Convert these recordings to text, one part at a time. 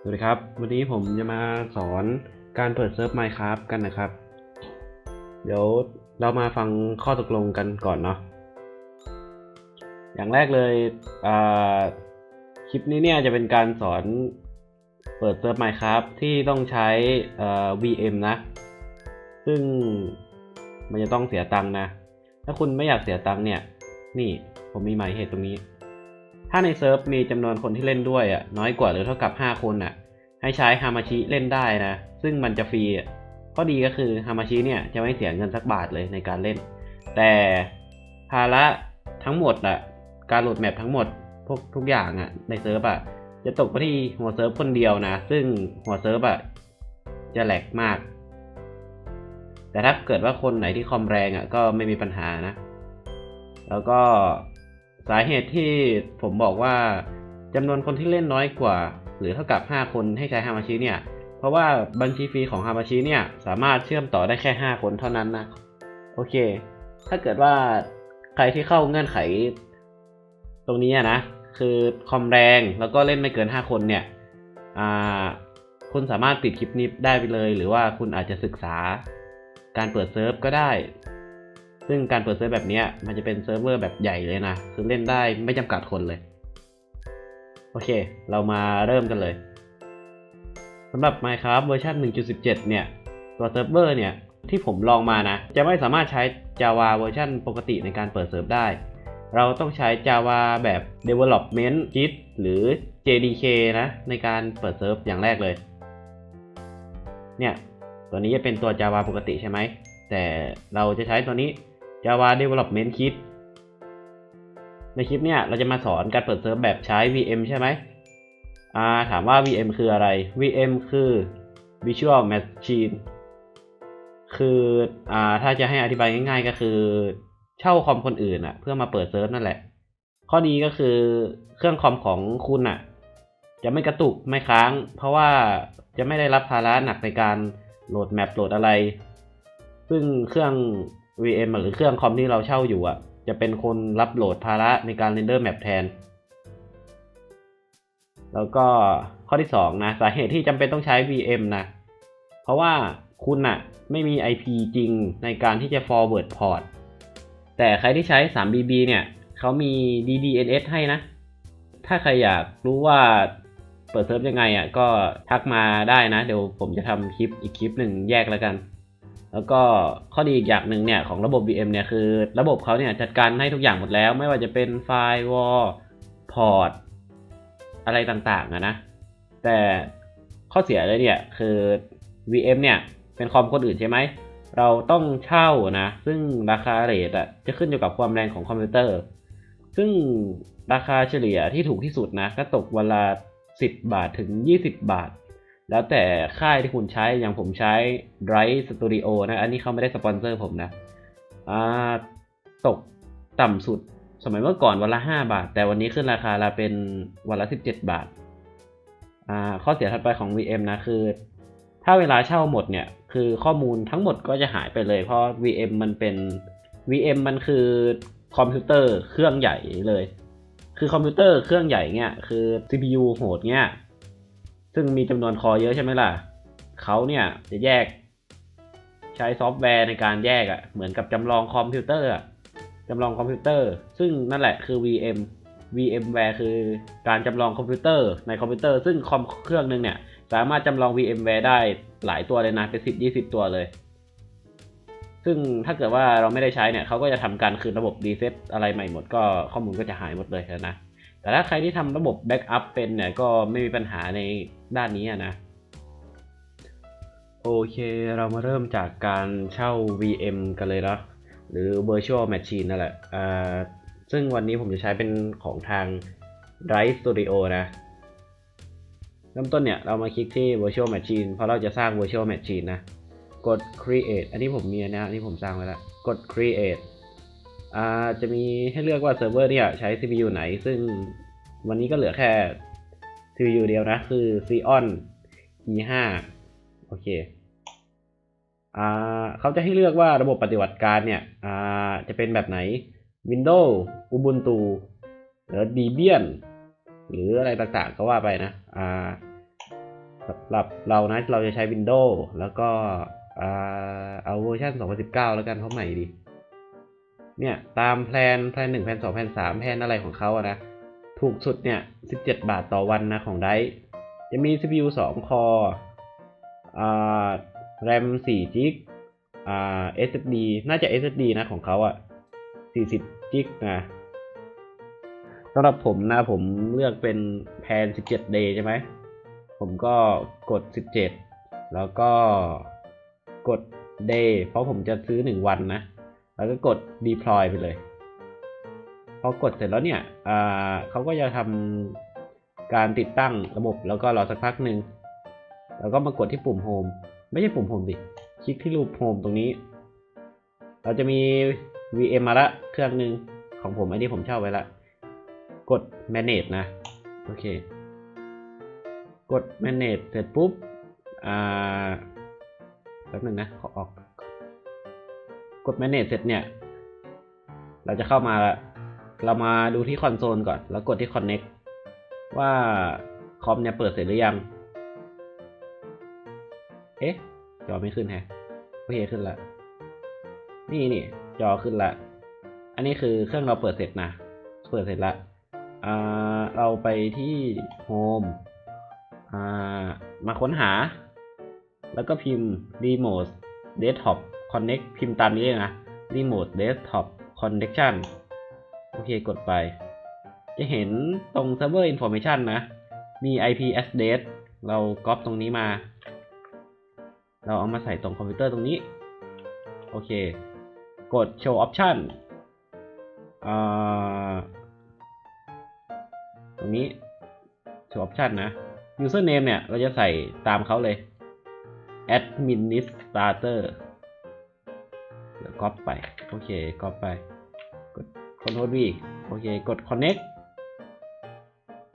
สวัสดีครับ วันนี้ผมจะมาสอนการเปิดเซิร์ฟ Minecraft กันนะครับ เดี๋ยวเรามาฟังข้อตกลงกันก่อนเนาะอย่างแรกเลยคลิปนี้เนี่ยจะเป็นการสอนเปิดเซิร์ฟ Minecraft ที่ต้องใช้ VM นะ ซึ่งมันจะต้องเสียตังค์นะ ถ้าคุณไม่อยากเสียตังค์เนี่ย นี่ผมมีหมายเหตุตรงนี้ ถ้าในเซิร์ฟมีจำนวนคนที่เล่นด้วยอะน้อยกว่าหรือเท่ากับ 5 คนอะ ให้ใช้ฮามาชิเล่นได้นะ ซึ่งมันจะฟรีข้อดีก็คือฮามาชิเนี่ยจะไม่เสียเงินสักบาทเลยในการเล่น แต่ภาระทั้งหมดอะการโหลดแมปทั้งหมดพวกทุกอย่างอะในเซิร์ฟอะจะตกไปที่หัวเซิร์ฟคนเดียวนะ ซึ่งหัวเซิร์ฟอะจะแหลกมาก แต่ถ้าเกิดว่าคนไหนที่คอมแรงอะก็ไม่มีปัญหานะ แล้วก็ สาเหตุที่ผมบอกว่าจำนวนคนที่เล่นน้อยกว่า หรือเท่ากับ 5 คนให้ใช้ฮามาชิเนี่ย เพราะว่าบัญชีฟรีของฮามาชิเนี่ยสามารถเชื่อมต่อได้แค่ 5 คนเท่านั้นนะ โอเค ถ้าเกิดว่าใครที่เข้าเงื่อนไข ตรงนี้นะ คือคอมแรงแล้วก็เล่นไม่เกิน 5 คนเนี่ยคุณสามารถปิดคลิปนี้ได้ไปเลย หรือว่าคุณอาจจะศึกษาการเปิดเซิร์ฟก็ได้ ซึ่งการเปิดเซิร์ฟแบบนี้มันจะเป็นเซิร์ฟเวอร์แบบใหญ่เลยนะ คือเล่นได้ไม่จำกัดคนเลย โอเค เรามาเริ่มกันเลยสำหรับ Minecraft เวอร์ชัน1.17 เนี่ย ตัวเซิร์ฟเวอร์เนี่ย ที่ผมลองมานะ จะไม่สามารถใช้ Java เวอร์ชันปกติในการเปิดเซิร์ฟได้ เราต้องใช้ Java แบบ Development Kit หรือ JDK นะ ในการเปิดเซิร์ฟอย่างแรกเลย เนี่ย ตัวนี้จะเป็นตัว Java ปกติใช่ไหม แต่เราจะใช้ตัวนี้ Java Development Kit ในคลิปเนี่ยเราจะมาสอนการเปิดเซิร์ฟแบบใช้ VM ใช่ไหมถามว่า VM คืออะไร VM คือ Virtual Machine คืออถ้าจะให้อธิบายง่าย ๆ ก็คือ เช่าคอมคนอื่นอะเพื่อมาเปิดเซิร์ฟนั่นแหละ ข้อดีก็คือเครื่องคอมของคุณอะจะไม่กระตุกไม่ค้าง เพราะว่าจะไม่ได้รับภาระหนักในการโหลดแมปโหลดอะไร ซึ่งเครื่อง VM หรือเครื่องคอมที่เราเช่าอยู่อะ จะเป็นคนรับโหลดภาระในการเรนเดอร์แมปแทน แล้วก็ข้อที่2นะสาเหตุที่จำเป็นต้องใช้ VM นะ เพราะว่าคุณน่ะไม่มี IP จริงในการที่จะ forward port แต่ใครที่ใช้ 3BB เนี่ยเขามี DDNS ให้นะ ถ้าใครอยากรู้ว่าเปิดเซิร์ฟยังไงอะก็ทักมาได้นะ เดี๋ยวผมจะทำคลิปอีกคลิปหนึ่งแยกแล้วกัน แล้วก็ข้อดีอีกอย่างหนึ่งเนี่ยของระบบ VM เนี่ยคือระบบเขาเนี่ยจัดการให้ทุกอย่างหมดแล้ว ไม่ว่าจะเป็นไฟล์วอลพอร์ตอะไรต่างๆอะนะ แต่ข้อเสียเลยเนี่ยคือ VM เนี่ยเป็นคอมคนอื่นใช่ไหม เราต้องเช่านะ ซึ่งราคาเรทอะจะขึ้นอยู่กับความแรงของคอมพิวเตอร์ ซึ่งราคาเฉลี่ยที่ถูกที่สุดนะ ก็ตกวันละ10 บาทถึง 20 บาท แล้วแต่ค่ายที่คุณใช้อย่างผมใช้ Drive Studio นะ อันนี้เขาไม่ได้สปอนเซอร์ผมนะอ่าตกต่ำสุด สมัยเมื่อก่อนวันละ 5 บาท แต่วันนี้ขึ้นราคาละเป็นวันละ 17 บาทอ่าข้อเสียถัดไปของ VM นะคือ ถ้าเวลาเช่าหมดเนี่ย คือข้อมูลทั้งหมดก็จะหายไปเลย เพราะ VM มันเป็น VM มันคือคอมพิวเตอร์เครื่องใหญ่เลย คือคอมพิวเตอร์เครื่องใหญ่เนี่ยคือ CPU โหดเนี่ย ซึ่งมีจำนวนคอเยอะใช่ไหมล่ะ เขาเนี่ยจะแยก ใช้ซอฟต์แวร์ในการแยกอะ่ะ เหมือนกับจำลองคอมพิวเตอร์จำลองคอมพิวเตอร์ ซึ่งนั่นแหละคือ VM VMware คือการจำลองคอมพิวเตอร์ในคอมพิวเตอร์ ซึ่งคอมเครื่องหนึงเนี่ย สามารถจำลอง VMware ได้หลายตัวเลยนะเป็นสิบยี่สิบตัวเลย ซึ่งถ้าเกิดว่าเราไม่ได้ใช้เนี่ยเขาก็จะทำการคืนระบบรีเซ็ตอะไรใหม่หมดก็ข้อมูลก็จะหายหมดเลยนะ แต่ถ้าใครที่ทำระบบแบ็กอัพเป็นเนี่ยก็ไม่มีปัญหาในด้านนี้นะ โอเคเรามาเริ่มจากการเช่า VM กันเลยนะหรือ Virtual Machine นั่นแหละอ่าซึ่งวันนี้ผมจะใช้เป็นของทาง Drive Studio นะ เริ่มต้นเนี่ยเรามาคลิกที่ Virtual Machine เพราะเราจะสร้าง Virtual Machine นะ กด Create อันนี้ผมมีนะ อันนี้ผมสร้างไว้แล้ว กด Create จะมีให้เลือกว่าเซิร์ฟเวอร์เนี่ยใช้ CPU ไหน ซึ่งวันนี้ก็เหลือแค่ CPU เดียวนะ คือ Xeon E5 โอเคอ่าเขาจะให้เลือกว่าระบบปฏิบัติการเนี่ยอ่าจะเป็นแบบไหน Windows Ubuntu หรือ Debian หรืออะไรต่างๆก็ว่าไปนะอ่าสำหรับเรานะเราจะใช้ Windows แล้วก็อ่าเอาเวอร์ชัน2019 แล้วกันเพราะใหม่ดี เนี่ยตามแพลนแพลน1แพลน2แพลน3แพลนอะไรของเขาอะนะ ถูกสุดเนี่ย17บเจ็ดบาทต่อวันนะของไดจะมี CPU 2 คอร์อ่า RAM 4จิกอ่า SSD น่าจะ SSD นะของเขาอะ40จิกนะสำหรับผมนะผมเลือกเป็นแพลน17 day ใช่ไหม ผมก็กด 17 แล้วก็กด day เพราะผมจะซื้อ 1 วันนะ แล้วก็กด deploy ไปเลย พอกดเสร็จแล้วเนี่ยเขาก็จะทำการติดตั้งระบบแล้วก็รอสักพักหนึ่งแล้วก็มากดที่ปุ่ม home ไม่ใช่ปุ่ม home สิคลิกที่รูป home ตรงนี้ เราจะมี VM มาละเครื่องหนึ่งของผมอันนี้ผมเช่าไว้ละ กด manage นะ โอเค กด manage เสร็จปุ๊บ อ่าแป๊บหนึ่งนะ ขอออก กด manage เสร็จเนี่ย เราจะเข้ามาละเรามาดูที่คอนโซลก่อน แล้วกดที่ connect ว่าคอมเนี่ยเปิดเสร็จหรือยัง เอ๊ะ จอไม่ขึ้นแฮะโอเคขึ้นละ นี่นี่จอขึ้นละ อันนี้คือเครื่องเราเปิดเสร็จนะ เปิดเสร็จละอ่าเราไปที่ Home อ่ามาค้นหา แล้วก็พิมพ์ Remote Desktop Connect พิมพ์ตามนี้เลยนะ Remote Desktop Connection โอเคกดไป จะเห็นตรง Server Information นะ มี IP address เราก๊อปตรงนี้มา เราเอามาใส่ตรงคอมพิวเตอร์ตรงนี้ โอเค กด Show Option ตรงนี้ Show Option นะ Username เนี่ย เราจะใส่ตามเขาเลย Administrator เดี๋ยวก๊อปไป โอเคก๊อปไป กด Ctrl V โอเค กด Connect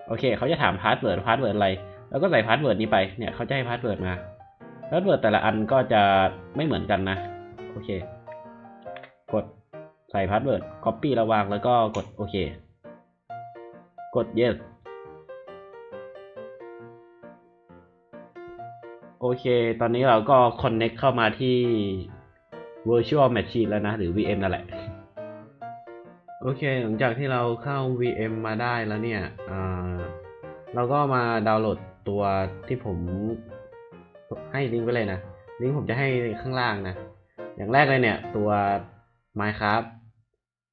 โอเค เขาจะถามพาสเวิร์ดพาสเวิร์ดอะไร แล้วก็ใส่พาสเวิร์ดนี้ไป เนี่ย เขาจะให้พาสเวิร์ดมาพาสเวิร์ดแต่ละอันก็จะไม่เหมือนกันนะ โอเค กดใส่พาสเวิร์ด Copy ระวาง แล้วก็กดโอเค กด yes โอเค ตอนนี้เราก็ connect เข้ามาที่ virtual machine แล้วนะ หรือ VM นั่นแหละ โอเค หลังจากที่เราเข้า VM มาได้แล้วเนี่ยเราก็มาดาวน์โหลดตัวที่ผมให้ลิงก์ไว้เลยนะ ลิงก์ผมจะให้ข้างล่างนะ อย่างแรกเลยเนี่ย ตัว Minecraft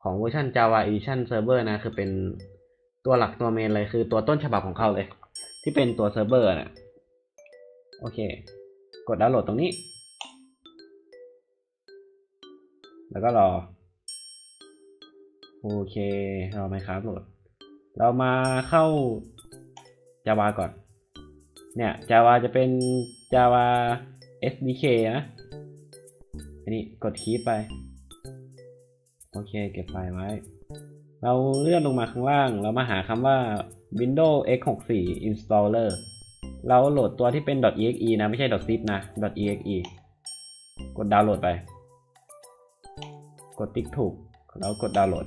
ของเวอร์ชัน Java Edition Server นะ คือเป็นตัวหลักตัวเมนเลยคือตัวต้นฉบับของเขาเลย ที่เป็นตัวเซิร์ฟเวอร์นะโอเค กดดาวน์โหลดตรงนี้ แล้วก็รอ โอเคราไหมครับโหลด เรามาเข้า Java ก่อน เนี่ย Java จะเป็น Java SDK นะ อันนี้กดคีย์ไป โอเค เก็บไฟล์ไว้ เราเลื่อนลงมาข้างล่าง เรามาหาคำว่า Windows x64 Installer เราโหลดตัวที่เป็น .exe นะ ไม่ใช่ .zip นะ .exe กดดาวน์โหลดไป กดติ๊กถูก แล้วกดดาวน์โหลด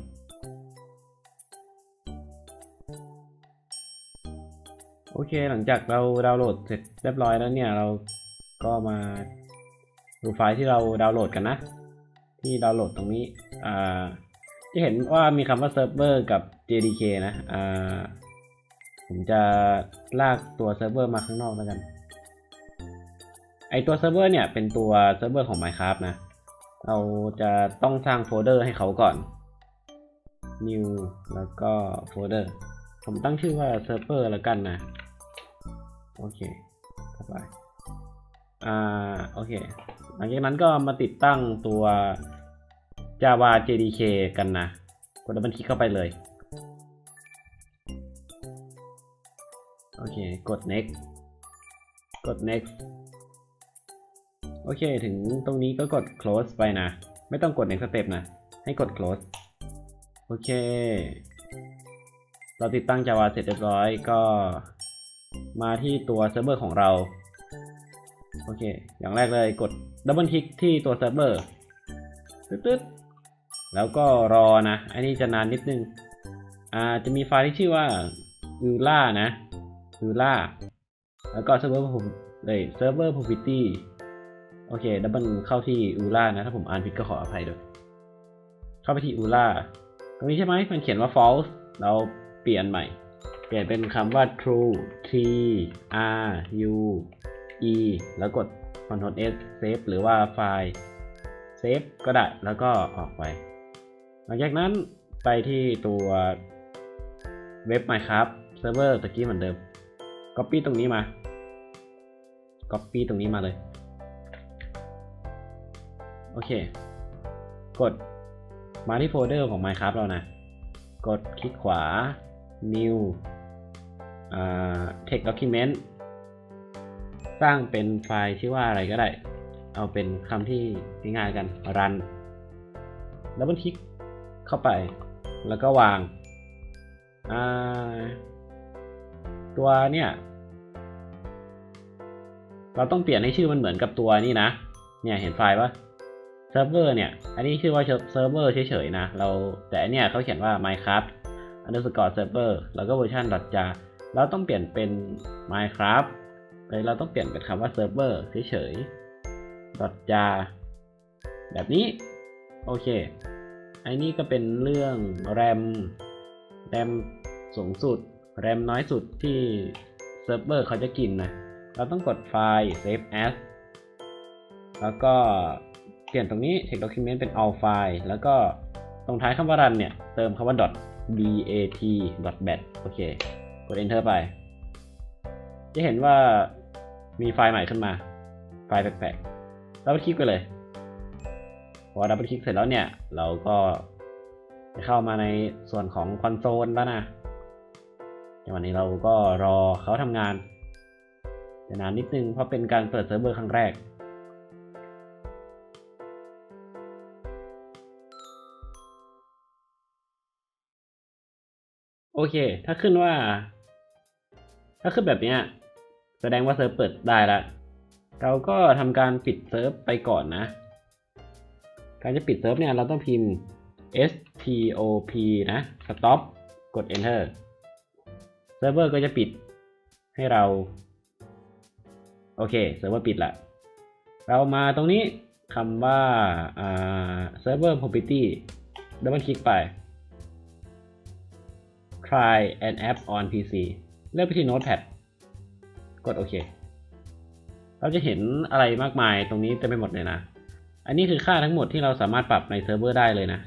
โอเคหลังจากเราดาวน์โหลดเสร็จเรียบร้อยแล้วเนี่ย เราก็มาดูไฟล์ที่เราดาวน์โหลดกันนะ ที่ดาวน์โหลดตรงนี้อ่าจะเห็นว่ามีคำว่าเซิร์ฟเวอร์กับ JDK นะอ่าผมจะลากตัวเซิร์ฟเวอร์มาข้างนอกแล้วกันไอตัวเซิร์ฟเวอร์เนี่ยเป็นตัวเซิร์ฟเวอร์ของ Minecraft นะ เราจะต้องสร้างโฟลเดอร์ให้เขาก่อน new แล้วก็โฟลเดอร์ ผมตั้งชื่อว่าเซิร์ฟเวอร์แล้วกันนะ โอเคเข้าไปอ่า โอเค หลังจากนั้นก็มาติดตั้งตัว Java JDK กันนะ กดดับเบิลคลิกเข้าไปเลย โอเค กด next กด next โอเค ถึงตรงนี้ก็กด close ไปนะ ไม่ต้องกด next step นะ ให้กด close โอเค เราติดตั้ง Java เสร็จเรียบร้อยก็มาที่ตัวเซิร์ฟเวอร์ของเรา โอเค อย่างแรกเลยกดดับเบิลคลิกที่ตัวเซิร์ฟเวอร์ตึ๊ดแล้วก็รอนะ อันนี้จะนานนิดนึง อ่า จะมีไฟล์ที่ชื่อว่า u l a นะ u l a แล้วก็เซิร์ฟเวอร์ผมเลย server property โอเค ดับเบิลเข้าที่ ULA นะ ถ้าผมอ่านผิดก็ขออภัยด้วย เข้าไปที่ ULA ตรงนี้ใช่ไหมมันเขียนว่า false เราเปลี่ยนใหม่ เปลี่ยนเป็นคำว่า true t r u e แล้วกด Ctrl S save หรือว่าไฟล์ save ก็ได้ แล้วก็ออกไป หลังจากนั้นไปที่ตัวเว็บ Minecraft Server ตะกี้เหมือนเดิม Copy ตรงนี้มา Copy ตรงนี้มาเลย โอเค กดมาที่โฟลเดอร์ของ Minecraft เรานะ กดคลิกขวา New Text Document สร้างเป็นไฟล์ชื่อว่าอะไรก็ได้ เอาเป็นคำที่ง่ายๆกัน run ดับเบิลคลิกเข้าไป แล้วก็วางาตัวเนี่ย เราต้องเปลี่ยนให้ชื่อมันเหมือนกับตัวนี่นะ เนี่ยเห็นไฟล์ปะ เซิร์ฟเวอร์เนี่ย อันนี้ชื่อว่าเซิร์ฟเวอร์เฉยๆนะ เราแต่อันเนี่ยเขาเขียนว่า minecraft underscore server แล้วก็เวอร์ชัน .jar เราต้องเปลี่ยนเป็น minecraft เลยเราต้องเปลี่ยนเป็นคำว่า server เฉยๆ .jar แบบนี้ โอเค ไอ้นี่ก็เป็นเรื่อง RAM RAM สูงสุด RAM น้อยสุดที่เซิร์ฟเวอร์เขาจะกินนะ เราต้องกดไฟล์ save as แล้วก็ เปลี่ยนตรงนี้ check document เป็น all file แล้วก็ตรงท้ายคำว่า run เนี่ย เติมคำว่า .bat .bat โอเค กด enter ไป จะเห็นว่ามีไฟล์ใหม่ขึ้นมา ไฟล์แปลกๆดับเบิลคลิกไปเลย พอดับเบิลคลิกเสร็จแล้วเนี่ย เราก็จะเข้ามาในส่วนของคอนโซลแล้วนะในวันนี้เราก็รอเขาทำงานนานนิดนึงเพราะเป็นการเปิดเซิร์ฟเวอร์ครั้งแรก โอเค ถ้าขึ้นว่า ถ้าขึ้นแบบเนี้ย แสดงว่าเซิร์ฟเปิดได้ล้วเราก็ทำการปิดเซิร์ฟไปก่อนนะ การจะปิดเซิร์ฟเนี่ยเราต้องพิมพ์ stop นะ stop กด enter เซิร์ฟเวอร์ก็จะปิดให้เรา โอเค เซิร์ฟเวอร์ปิดละ เรามาตรงนี้คำว่าอ่า server property ดับเบิลคลิกไป try an app on PC เลือกไปที่ notepad กดโอเค เราจะเห็นอะไรมากมายตรงนี้เต็มไปหมดเลยนะ อันนี้คือค่าทั้งหมดที่เราสามารถปรับในเซิร์ฟเวอร์ได้เลยนะ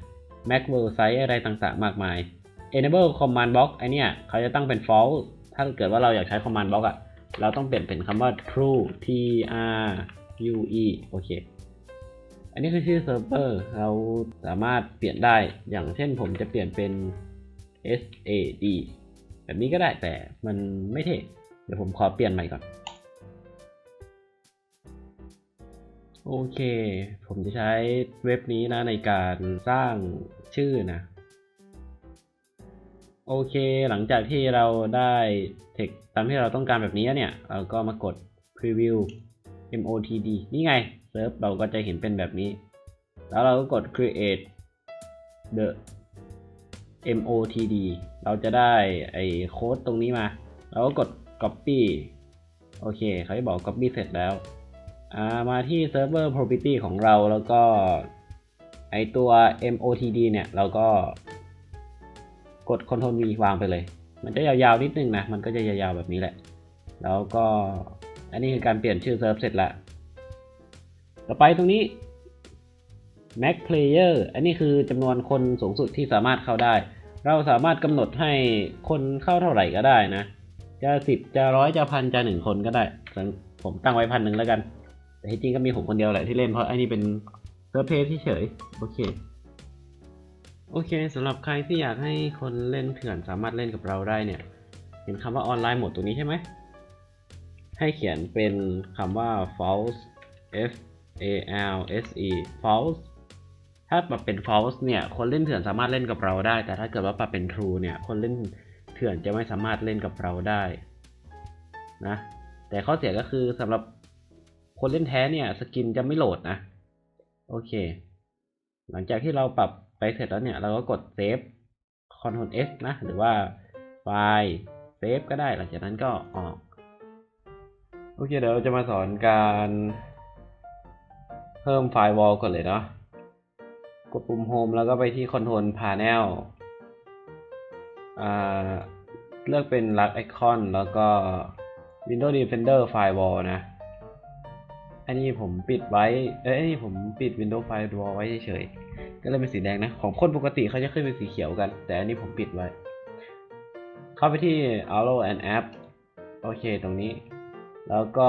Mac World Size อะไรต่างๆ มากมาย Enable Command Block ไอเนี่ยเขาจะตั้งเป็น false ถ้าเกิดว่าเราอยากใช้ Command Block อะเราต้องเปลี่ยนเป็นคำว่า true t r u e โอเค อันนี้คือชื่อเซิร์ฟเวอร์ เราสามารถเปลี่ยนได้ อย่างเช่นผมจะเปลี่ยนเป็น s a d แบบนี้ก็ได้แต่มันไม่เท่ เดี๋ยวผมขอเปลี่ยนใหม่ก่อน โอเค ผมจะใช้เว็บนี้นะในการสร้างชื่อนะ โอเค หลังจากที่เราได้เทคตามที่เราต้องการแบบนี้เนี่ย เราก็มากด preview motd นี่ไงเซิร์ฟเราก็จะเห็นเป็นแบบนี้ แล้วเราก็กด create the motd เราจะได้ไอ้โค้ดตรงนี้มา เราก็กด copy โอเคเขาจะบอก copy เสร็จแล้วามาที่ server property ของเราแล้วก็ไอตัว motd เนี่ยเราก็ กด Ctrl V วางไปเลย มันจะยาวๆนิดนึงนะ มันก็จะยาวๆแบบนี้แหละ แล้วก็อันนี้คือการเปลี่ยนชื่อเซิร์ฟเสร็จล้วต่อไปตรงนี้ max player อันนี้คือจำนวนคนสูงสุดที่สามารถเข้าได้ เราสามารถกำหนดให้คนเข้าเท่าไหร่ก็ได้นะ จะสิบจะร้อยจะพันจะหนึ่งคนก็ได้ ผมตั้งไว้พันหนึ่งแล้วกัน แต่ที่จริงก็มีผมคนเดียวแหละที่เล่นเพราะไอ้นี่เป็นเซิร์ฟเพจที่เฉยโอเค โอเคสำหรับใครที่อยากให้คนเล่นเถื่อนสามารถเล่นกับเราได้เนี่ย เห็นคำว่าออนไลน์หมดตรงนี้ใช่ไหม ให้เขียนเป็นคำว่า false f a l s e false ถ้าปรับเป็น false เนี่ย คนเล่นเถื่อนสามารถเล่นกับเราได้ แต่ถ้าเกิดว่าปรับเป็น true เนี่ย คนเล่นเถื่อนจะไม่สามารถเล่นกับเราได้นะ แต่ข้อเสียก็คือสำหรับคนเล่นแท้เนี่ยสกินจะไม่โหลดนะ โอเค หลังจากที่เราปรับไปเสร็จแล้วเนี่ย เราก็กดเซฟ Ctrl S นะ หรือว่าไฟล์เซฟก็ได้ หลังจากนั้นก็ออก โอเค เดี๋ยวเราจะมาสอนการเพิ่มไฟล์วอลก่อนเลยเนาะ กดปุ่ม Home แล้วก็ไปที่ Control Panel อ่าเลือกเป็น Lock Icon แล้วก็ Windows Defender Firewall นะ อันนี้ผมปิดไว้ เอ้ยอันนี้ผมปิด Windows Firewall ไว้เฉยๆ ก็เลยเป็นสีแดงนะ ของคนปกติเขาจะขึ้นเป็นสีเขียวกัน แต่อันนี้ผมปิดไว้ เข้าไปที่ Allo and App โอเคตรงนี้ แล้วก็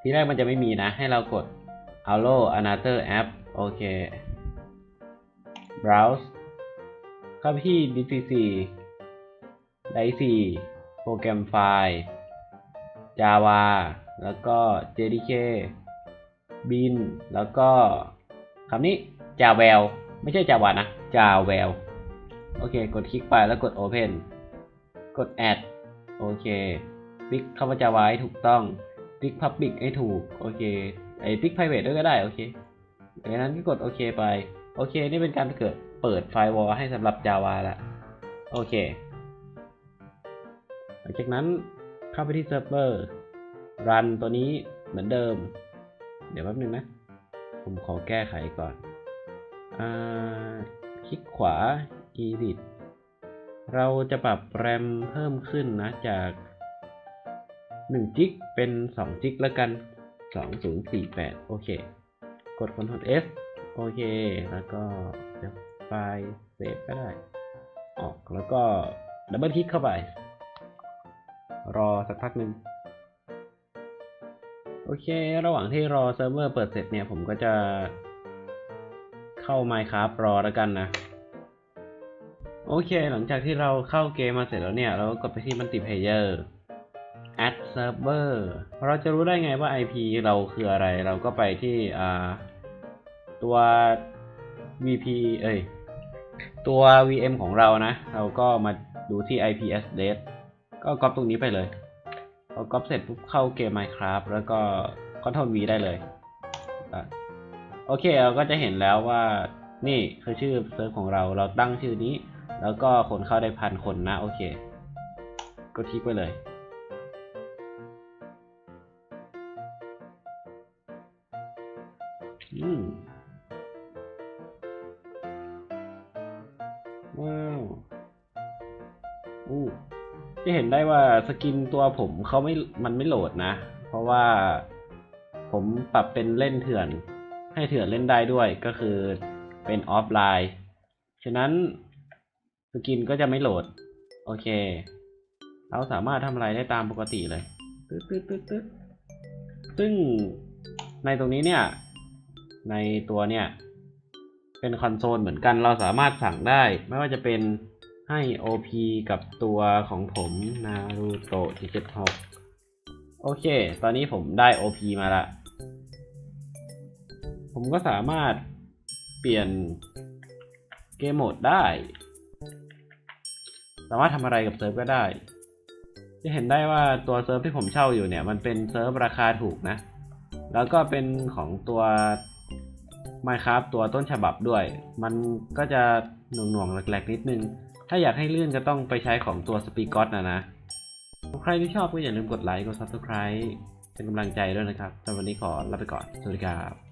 ที่แรกมันจะไม่มีนะ ให้เรากด Allo Another App โอเค Browse เข้าที่ DCC DIC โปรแกรมไฟล์ Java แล้วก็ JDK Bin แล้วก็คำนี้ Javel ไม่ใช่ Java นะ Javel โอเค กดคลิกไปแล้วกด Open กด Add โอเคติ๊กคำว่า Java ให้ถูกต้องติ๊ก Public ให้ถูก โอเคไอ้ติ๊ก Private ด้วยก็ได้ โอเคดังนั้นก็กดโอเคไป โอเค นี่เป็นการเกิดเปิดไฟวอลให้สำหรับ Java ละโอเค หลังจากนั้นเข้าไปที่เซิร์ฟเวอร์รันตัวนี้เหมือนเดิม เดี๋ยวแป๊บนึงนะ ผมขอแก้ไขก่อนอคลิกขวา edit เราจะปรับแรมเพิ่มขึ้นนะจาก1จิกเป็น2จิกแล้วกัน 2048 โอเค กด Ctrl S โอเค แล้วก็ไฟล์เซฟก็ได้ ออก แล้วก็ดับเบิลคลิกเข้าไป รอสักพักหนึ่งโอเค ระหว่างที่รอเซิร์ฟเวอร์เปิดเสร็จเนี่ย ผมก็จะเข้า Minecraft รอแล้วกันนะ โอเค หลังจากที่เราเข้าเกมมาเสร็จแล้วเนี่ย เราก็กดไปที่ Multiplayer Add Server เราจะรู้ได้ไงว่า IP เราคืออะไร เราก็ไปที่อ่า ตัว VP เอ้ย ตัว VM ของเรานะ เราก็มาดูที่ IP address ก็ก๊อปตรงนี้ไปเลยพอก๊อปเสร็จปุ๊บเข้าเกม Minecraft แล้วก็ Ctrl V ได้เลย โอเค เราก็จะเห็นแล้วว่า นี่คือชื่อเซิร์ฟของเรา เราตั้งชื่อนี้ แล้วก็คนเข้าได้พันคนนะ โอเค ก็คลิกไปเลย ว่าสกินตัวผมเขาไม่มันไม่โหลดนะ เพราะว่าผมปรับเป็นเล่นเถื่อน ให้เถื่อนเล่นได้ด้วยก็คือเป็นออฟไลน์ ฉะนั้นสกินก็จะไม่โหลด โอเค เราสามารถทำอะไรได้ตามปกติเลยตึ๊ดตึ๊ดตึ๊ดตึ๊ดซึ่งในตรงนี้เนี่ย ในตัวเนี่ย เป็นคอนโซลเหมือนกันเราสามารถสั่งได้ ไม่ว่าจะเป็น ให้ OP กับตัวของผมนารูโตะ76 โอเค ตอนนี้ผมได้ OP มาละ ผมก็สามารถเปลี่ยนเกมโหมดได้ สามารถทำอะไรกับเซิร์ฟก็ได้ จะเห็นได้ว่าตัวเซิร์ฟที่ผมเช่าอยู่เนี่ย มันเป็นเซิร์ฟราคาถูกนะ แล้วก็เป็นของตัว Minecraft ตัวต้นฉบับด้วย มันก็จะหน่วงหน่วงๆแหลกๆนิดนึง ถ้าอยากให้เลื่อนก็ต้องไปใช้ของตัวสปีกอตนะนะ ใครที่ชอบก็อย่าลืมกดไลค์ กด Subscribe เป็นกำลังใจด้วยนะครับสำหรับวันนี้ขอลาไปก่อน สวัสดีครับ